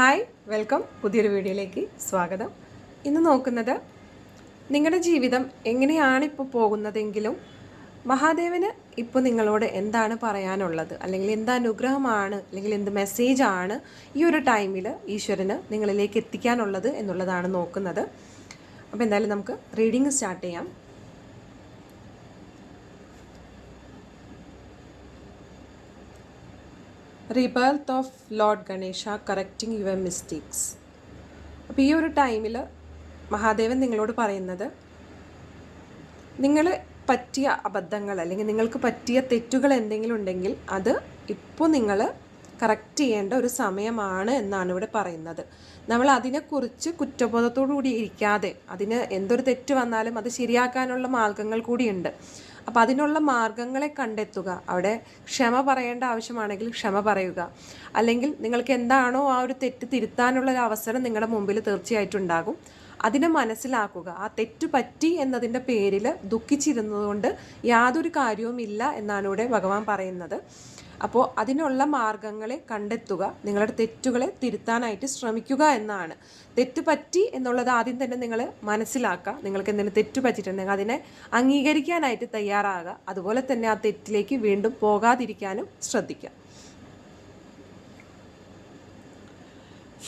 Hi welcome. പുതിയൊരു വീഡിയോയിലേക്ക് സ്വാഗതം. ഇന്ന് നോക്കുന്നത് നിങ്ങളുടെ ജീവിതം എങ്ങനെയാണിപ്പോൾ പോകുന്നതെങ്കിലും മഹാദേവന് ഇപ്പോൾ നിങ്ങളോട് എന്താണ് പറയാനുള്ളത്? അല്ലെങ്കിൽ എന്ത് അനുഗ്രഹമാണ്? അല്ലെങ്കിൽ എന്ത് മെസ്സേജാണ് ഈ ഒരു ടൈമിൽ ഈശ്വരന് നിങ്ങളിലേക്ക് എത്തിക്കാനുള്ളത് എന്നുള്ളതാണ് നോക്കുന്നത്. അപ്പോൾ എന്തായാലും നമുക്ക് റീഡിങ് സ്റ്റാർട്ട് ചെയ്യാം. Rebirth of lord Ganesha correcting your mistakes അപ്പോൾ ഈ ഒരു ടൈമിൽ മഹാദേവൻ നിങ്ങളോട് പറയുന്നത് നിങ്ങൾ പറ്റിയ അബദ്ധങ്ങൾ അല്ലെങ്കിൽ നിങ്ങൾക്ക് പറ്റിയ തെറ്റുകൾ എന്തെങ്കിലും ഉണ്ടെങ്കിൽ അത് ഇപ്പോൾ നിങ്ങൾ കറക്റ്റ് ചെയ്യേണ്ട ഒരു സമയമാണ് എന്നാണ് ഇവിടെ പറയുന്നത്. നമ്മൾ അതിനെക്കുറിച്ച് കുറ്റബോധത്തോടു കൂടി ഇരിക്കാതെ അതിന് എന്തൊരു തെറ്റ് വന്നാലും അത് ശരിയാക്കാനുള്ള മാർഗങ്ങൾ കൂടിയുണ്ട് അപ്പോൾ അതിനുള്ള മാർഗങ്ങളെ കണ്ടെത്തുക. അവിടെ ക്ഷമ പറയേണ്ട ആവശ്യമാണെങ്കിൽ ക്ഷമ പറയുക. അല്ലെങ്കിൽ നിങ്ങൾക്ക് എന്താണോ ആ ഒരു തെറ്റ് തിരുത്താനുള്ള ഒരു അവസരം നിങ്ങളുടെ മുമ്പിൽ തീർച്ചയായിട്ടും ഉണ്ടാകും. അതിനെ മനസ്സിലാക്കുക. ആ തെറ്റ് പറ്റി എന്നതിന്റെ പേരിൽ ദുഃഖിച്ചിരുന്നതുകൊണ്ട് യാതൊരു കാര്യവുമില്ല എന്നാണ് ഇവിടെ ഭഗവാൻ പറയുന്നത്. അപ്പോൾ അതിനുള്ള മാർഗങ്ങളെ കണ്ടെത്തുക നിങ്ങളുടെ തെറ്റുകളെ തിരുത്താനായിട്ട് ശ്രമിക്കുക എന്നാണ്. തെറ്റ് പറ്റി എന്നുള്ളത് ആദ്യം തന്നെ നിങ്ങൾ മനസ്സിലാക്കുക. നിങ്ങൾക്ക് എന്തെങ്കിലും തെറ്റ് പറ്റിയിട്ടുണ്ടെങ്കിൽ അതിനെ അംഗീകരിക്കാനായിട്ട് തയ്യാറാകുക. അതുപോലെ തന്നെ ആ തെറ്റിലേക്ക് വീണ്ടും പോകാതിരിക്കാനും ശ്രദ്ധിക്കുക.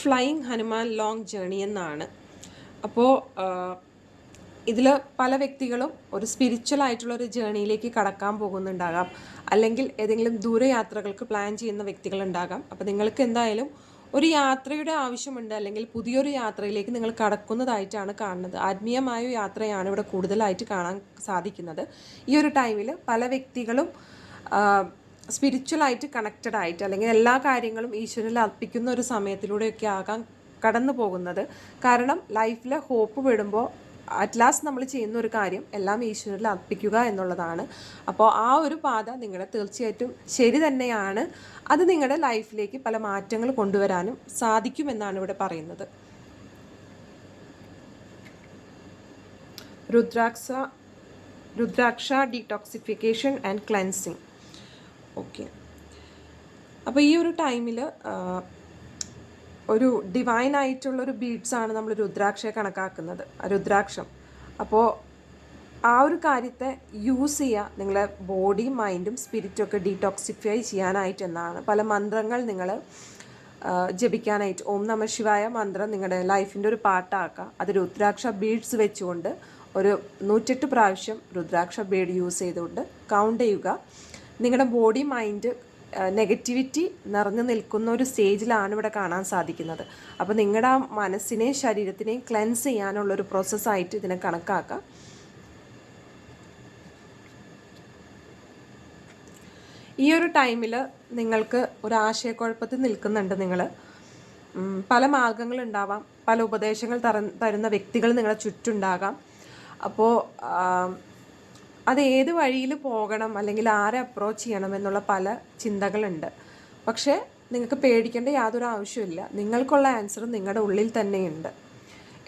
ഫ്ലൈയിങ് ഹനുമാൻ ലോങ് ജേണി എന്നാണ്. അപ്പോൾ ഇതിൽ പല വ്യക്തികളും ഒരു സ്പിരിച്വൽ ആയിട്ടുള്ള ഒരു ജേണിയിലേക്ക് കടക്കാൻ പോകുന്നുണ്ടാകാം. അല്ലെങ്കിൽ ഏതെങ്കിലും ദൂരയാത്രകൾക്ക് പ്ലാൻ ചെയ്യുന്ന വ്യക്തികളുണ്ടാകാം. അപ്പോൾ നിങ്ങൾക്ക് എന്തായാലും ഒരു യാത്രയുടെ ആവശ്യമുണ്ട്. അല്ലെങ്കിൽ പുതിയൊരു യാത്രയിലേക്ക് നിങ്ങൾ കടക്കുന്നതായിട്ടാണ് കാണുന്നത്. ആത്മീയമായ യാത്രയാണ് ഇവിടെ കൂടുതലായിട്ട് കാണാൻ സാധിക്കുന്നത്. ഈ ഒരു ടൈമിൽ പല വ്യക്തികളും സ്പിരിച്വലായിട്ട് കണക്റ്റഡ് ആയിട്ട് അല്ലെങ്കിൽ എല്ലാ കാര്യങ്ങളും ഈശ്വരനിൽ അർപ്പിക്കുന്ന ഒരു സമയത്തിലൂടെയൊക്കെ ആകാൻ കടന്നു പോകുന്നത് കാരണം ലൈഫിൽ ഹോപ്പ് വിടുമ്പോൾ അറ്റ് ലാസ്റ്റ് നമ്മൾ ചെയ്യുന്ന ഒരു കാര്യം എല്ലാം ഈശ്വരനിൽ അർപ്പിക്കുക എന്നുള്ളതാണ്. അപ്പോൾ ആ ഒരു പാത നിങ്ങളുടെ തീർച്ചയായിട്ടും ശരി തന്നെയാണ്. അത് നിങ്ങളുടെ ലൈഫിലേക്ക് പല മാറ്റങ്ങൾ കൊണ്ടുവരാനും സാധിക്കുമെന്നാണ് ഇവിടെ പറയുന്നത്. Rudraksha rudraksha detoxification and cleansing okay അപ്പോൾ ഈ ഒരു ടൈമിൽ ഒരു ഡിവൈൻ ആയിട്ടുള്ള ഒരു ബീഡ്സ് ആണ് നമ്മൾ രുദ്രാക്ഷയെ കണക്കാക്കുന്നത് രുദ്രാക്ഷം. അപ്പോൾ ആ ഒരു കാര്യത്തെ യൂസ് ചെയ്യുക നിങ്ങളെ ബോഡി മൈൻഡും സ്പിരിറ്റും ഒക്കെ ഡീടോക്സിഫൈ ചെയ്യാനായിട്ട് എന്നാണ്. പല മന്ത്രങ്ങൾ നിങ്ങൾ ജപിക്കാനായിട്ട്. ഓം നമ ശിവായ മന്ത്രം നിങ്ങളുടെ ലൈഫിന്റെ ഒരു പാട്ടാക്കുക അത് രുദ്രാക്ഷ ബീഡ്സ് വെച്ചുകൊണ്ട് ഒരു നൂറ്റെട്ട് പ്രാവശ്യം രുദ്രാക്ഷ ബീഡ് യൂസ് ചെയ്തുകൊണ്ട് കൗണ്ട് ചെയ്യുക. നിങ്ങളുടെ ബോഡി മൈൻഡ് നെഗറ്റിവിറ്റി നിറഞ്ഞു നിൽക്കുന്ന ഒരു സ്റ്റേജിലാണ് ഇവിടെ കാണാൻ സാധിക്കുന്നത്. അപ്പോൾ നിങ്ങളുടെ ആ മനസ്സിനെയും ശരീരത്തിനെയും ക്ലെൻസ് ചെയ്യാനുള്ള ഒരു പ്രോസസ്സായിട്ട് ഇതിനെ കണക്കാക്കാം. ഈ ഒരു ടൈമിൽ നിങ്ങൾക്ക് ഒരു ആശയക്കുഴപ്പത്തിൽ നിൽക്കുന്നുണ്ട് നിങ്ങൾ പല മാർഗങ്ങളുണ്ടാവാം പല ഉപദേശങ്ങൾ തരുന്ന വ്യക്തികൾ നിങ്ങളെ ചുറ്റുണ്ടാകാം അപ്പോൾ അത് ഏത് വഴിയിൽ പോകണം അല്ലെങ്കിൽ ആരെ അപ്രോച്ച് ചെയ്യണം എന്നുള്ള പല ചിന്തകളുണ്ട്. പക്ഷേ നിങ്ങൾക്ക് പേടിക്കേണ്ട യാതൊരു ആവശ്യമില്ല നിങ്ങൾക്കുള്ള ആൻസർ നിങ്ങളുടെ ഉള്ളിൽ തന്നെയുണ്ട്.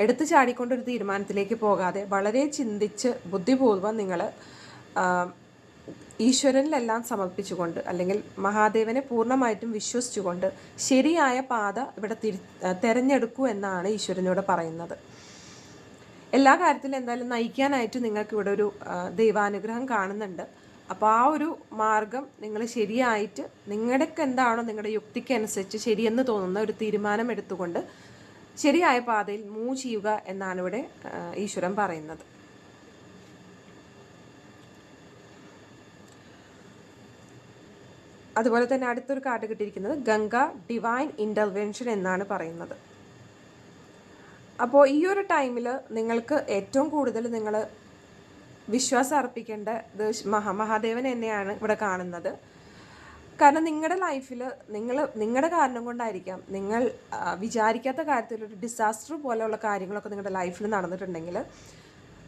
എടുത്തു ചാടിക്കൊണ്ടൊരു തീരുമാനത്തിലേക്ക് പോകാതെ വളരെ ചിന്തിച്ച് ബുദ്ധിപൂർവം നിങ്ങൾ ഈശ്വരനിലെല്ലാം സമർപ്പിച്ചുകൊണ്ട് അല്ലെങ്കിൽ മഹാദേവനെ പൂർണമായിട്ടും വിശ്വസിച്ചുകൊണ്ട് ശരിയായ പാത ഇവിടെ തിരി തിരഞ്ഞെടുക്കൂ എന്നാണ് ഈശ്വരനോട് പറയുന്നത്. എല്ലാ കാര്യത്തിലും എന്തായാലും നയിക്കാനായിട്ട് നിങ്ങൾക്ക് ഇവിടെ ഒരു ദൈവാനുഗ്രഹം കാണുന്നുണ്ട്. അപ്പോൾ ആ ഒരു മാർഗം നിങ്ങൾ ശരിയായിട്ട് നിങ്ങളുടെക്ക് എന്താണോ നിങ്ങളുടെ യുക്തിക്ക് അനുസരിച്ച് ശരിയെന്ന് തോന്നുന്ന ഒരു തീരുമാനം എടുത്തുകൊണ്ട് ശരിയായ പാതയിൽ മൂ ചെയ്യുക എന്നാണ് ഇവിടെ ഈശ്വരൻ പറയുന്നത്. അതുപോലെ തന്നെ അടുത്തൊരു കാർഡ് കിട്ടിയിരിക്കുന്നത് ഗംഗ ഡിവൈൻ ഇന്റർവെൻഷൻ എന്നാണ് പറയുന്നത്. അപ്പോൾ ഈ ഒരു ടൈമിൽ നിങ്ങൾക്ക് ഏറ്റവും കൂടുതൽ നിങ്ങൾ വിശ്വാസം അർപ്പിക്കേണ്ടത് മഹാ മഹാദേവൻ തന്നെയാണ് ഇവിടെ കാണുന്നത്. കാരണം നിങ്ങളുടെ ലൈഫിൽ നിങ്ങൾ നിങ്ങളുടെ കാരണം കൊണ്ടായിരിക്കാം നിങ്ങൾ വിചാരിക്കാത്ത കാര്യത്തിലൊരു ഡിസാസ്റ്റർ പോലെയുള്ള കാര്യങ്ങളൊക്കെ നിങ്ങളുടെ ലൈഫിൽ നടന്നിട്ടുണ്ടെങ്കിൽ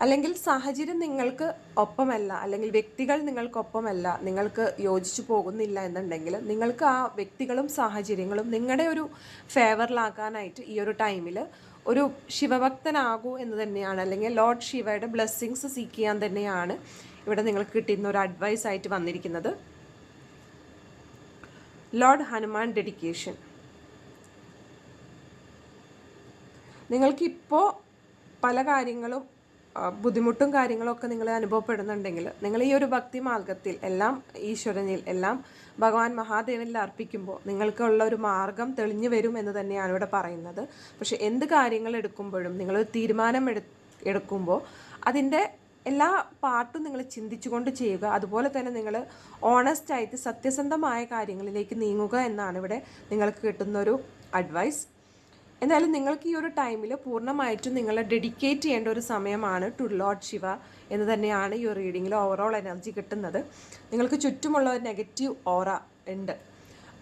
അല്ലെങ്കിൽ സാഹചര്യം നിങ്ങൾക്ക് ഒപ്പമല്ല അല്ലെങ്കിൽ വ്യക്തികൾ നിങ്ങൾക്കൊപ്പമല്ല നിങ്ങൾക്ക് യോജിച്ചു പോകുന്നില്ല എന്നുണ്ടെങ്കിൽ നിങ്ങൾക്ക് ആ വ്യക്തികളും സാഹചര്യങ്ങളും നിങ്ങളുടെ ഒരു ഫേവറിലാക്കാനായിട്ട് ഈ ഒരു ടൈമിൽ ഒരു ശിവഭക്തനാകൂ എന്ന് തന്നെയാണ്. അല്ലെങ്കിൽ ലോർഡ് ശിവയുടെ ബ്ലെസ്സിങ്സ് സീക്ക് ചെയ്യാൻ തന്നെയാണ് ഇവിടെ നിങ്ങൾക്ക് കിട്ടുന്ന ഒരു അഡ്വൈസ് ആയിട്ട് വന്നിരിക്കുന്നത്. ലോർഡ് ഹനുമാൻ ഡെഡിക്കേഷൻ നിങ്ങൾക്കിപ്പോൾ പല കാര്യങ്ങളും ബുദ്ധിമുട്ടും കാര്യങ്ങളൊക്കെ നിങ്ങൾ അനുഭവപ്പെടുന്നുണ്ടെങ്കിൽ നിങ്ങൾ ഈ ഒരു ഭക്തി മാർഗത്തിൽ എല്ലാം ഈശ്വരനിൽ എല്ലാം ഭഗവാൻ മഹാദേവനിൽ അർപ്പിക്കുമ്പോൾ നിങ്ങൾക്കുള്ള ഒരു മാർഗം തെളിഞ്ഞു വരും എന്ന് തന്നെയാണ് ഇവിടെ പറയുന്നത്. പക്ഷെ എന്ത് കാര്യങ്ങൾ എടുക്കുമ്പോഴും നിങ്ങൾ തീരുമാനം എടു എടുക്കുമ്പോൾ അതിന്റെ എല്ലാ പാർട്ടും നിങ്ങൾ ചിന്തിച്ചുകൊണ്ട് ചെയ്യുക. അതുപോലെ തന്നെ നിങ്ങൾ ഓണസ്റ്റ് ആയിട്ട് സത്യസന്ധമായ കാര്യങ്ങളിലേക്ക് നീങ്ങുക എന്നാണ് ഇവിടെ നിങ്ങൾക്ക് കിട്ടുന്നൊരു അഡ്വൈസ് എന്തായാലും നിങ്ങൾക്ക് ഈ ഒരു ടൈമിൽ പൂർണമായിട്ടും നിങ്ങളെ ഡെഡിക്കേറ്റ് ചെയ്യേണ്ട ഒരു സമയമാണ് ടു ലോഡ് ശിവ എന്ന് തന്നെയാണ് ഈ റീഡിങ്ങിൽ ഓവറോൾ എനർജി കിട്ടുന്നത്. നിങ്ങൾക്ക് ചുറ്റുമുള്ള ഒരു നെഗറ്റീവ് ഓറ ഉണ്ട്.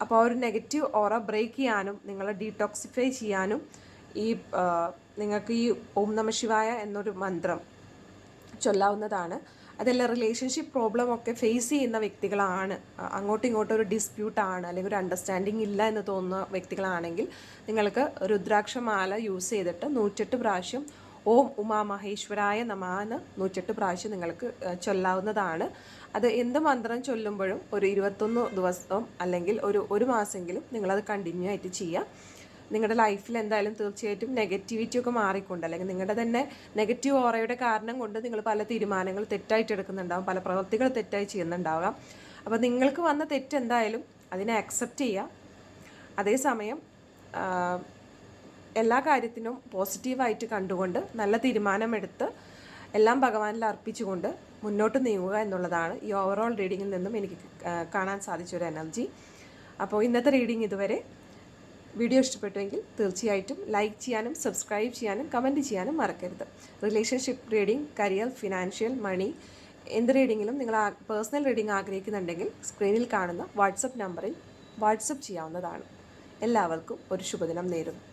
അപ്പോൾ ആ ഒരു നെഗറ്റീവ് ഓറ ബ്രേക്ക് ചെയ്യാനും നിങ്ങളെ ഡീടോക്സിഫൈ ചെയ്യാനും ഈ നിങ്ങൾക്ക് ഈ ഓം നമ ശിവായ എന്നൊരു മന്ത്രം ചൊല്ലാവുന്നതാണ്. അതെല്ലാം റിലേഷൻഷിപ്പ് പ്രോബ്ലം ഒക്കെ ഫേസ് ചെയ്യുന്ന വ്യക്തികളാണ്. അങ്ങോട്ടും ഇങ്ങോട്ടും ഒരു ഡിസ്പ്യൂട്ടാണ് അല്ലെങ്കിൽ ഒരു അണ്ടർസ്റ്റാൻഡിങ് ഇല്ല എന്ന് തോന്നുന്ന വ്യക്തികളാണെങ്കിൽ നിങ്ങൾക്ക് രുദ്രാക്ഷമാല യൂസ് ചെയ്തിട്ട് നൂറ്റെട്ട് പ്രാവശ്യം ഓം ഉമാ മഹേശ്വരായ നമാന്ന് നൂറ്റെട്ട് പ്രാവശ്യം നിങ്ങൾക്ക് ചൊല്ലാവുന്നതാണ്. അത് എന്ത് മന്ത്രം ചൊല്ലുമ്പോഴും ഒരു ഇരുപത്തൊന്ന് ദിവസം അല്ലെങ്കിൽ ഒരു ഒരു മാസമെങ്കിലും നിങ്ങളത് കണ്ടിന്യൂ ആയിട്ട് ചെയ്യുക നിങ്ങളുടെ ലൈഫിൽ എന്തായാലും തീർച്ചയായിട്ടും നെഗറ്റിവിറ്റി ഒക്കെ മാറിക്കൊണ്ട് അല്ലെങ്കിൽ നിങ്ങളുടെ തന്നെ നെഗറ്റീവ് ഓറയുടെ കാരണം കൊണ്ട് നിങ്ങൾ പല തീരുമാനങ്ങൾ തെറ്റായിട്ട് എടുക്കുന്നുണ്ടാവും പല പ്രവൃത്തികൾ തെറ്റായി ചെയ്യുന്നുണ്ടാവാം. അപ്പോൾ നിങ്ങൾക്ക് വന്ന തെറ്റ് എന്തായാലും അതിനെ അക്സെപ്റ്റ് ചെയ്യുക. അതേസമയം എല്ലാ കാര്യത്തിനും പോസിറ്റീവായിട്ട് കണ്ടുകൊണ്ട് നല്ല തീരുമാനമെടുത്ത് എല്ലാം ഭഗവാനിൽ അർപ്പിച്ചുകൊണ്ട് മുന്നോട്ട് നീങ്ങുക എന്നുള്ളതാണ് ഈ ഓവറോൾ റീഡിങ്ങിൽ നിന്നും എനിക്ക് കാണാൻ സാധിച്ചൊരു എനർജി അപ്പോൾ ഇന്നത്തെ റീഡിംഗ് ഇതുവരെ വീഡിയോ ഇഷ്ടപ്പെട്ടുവെങ്കിൽ തീർച്ചയായിട്ടും ലൈക്ക് ചെയ്യാനും സബ്സ്ക്രൈബ് ചെയ്യാനും കമന്റ് ചെയ്യാനും മറക്കരുത്. Relationship reading career financial money എന്ത് റീഡിങ്ങിലും നിങ്ങൾ പേഴ്സണൽ റീഡിംഗ് ആഗ്രഹിക്കുന്നുണ്ടെങ്കിൽ സ്ക്രീനിൽ കാണുന്ന വാട്സപ്പ് നമ്പറിൽ വാട്സപ്പ് ചെയ്യാവുന്നതാണ്. എല്ലാവർക്കും ഒരു ശുഭദിനം നേരുന്നു.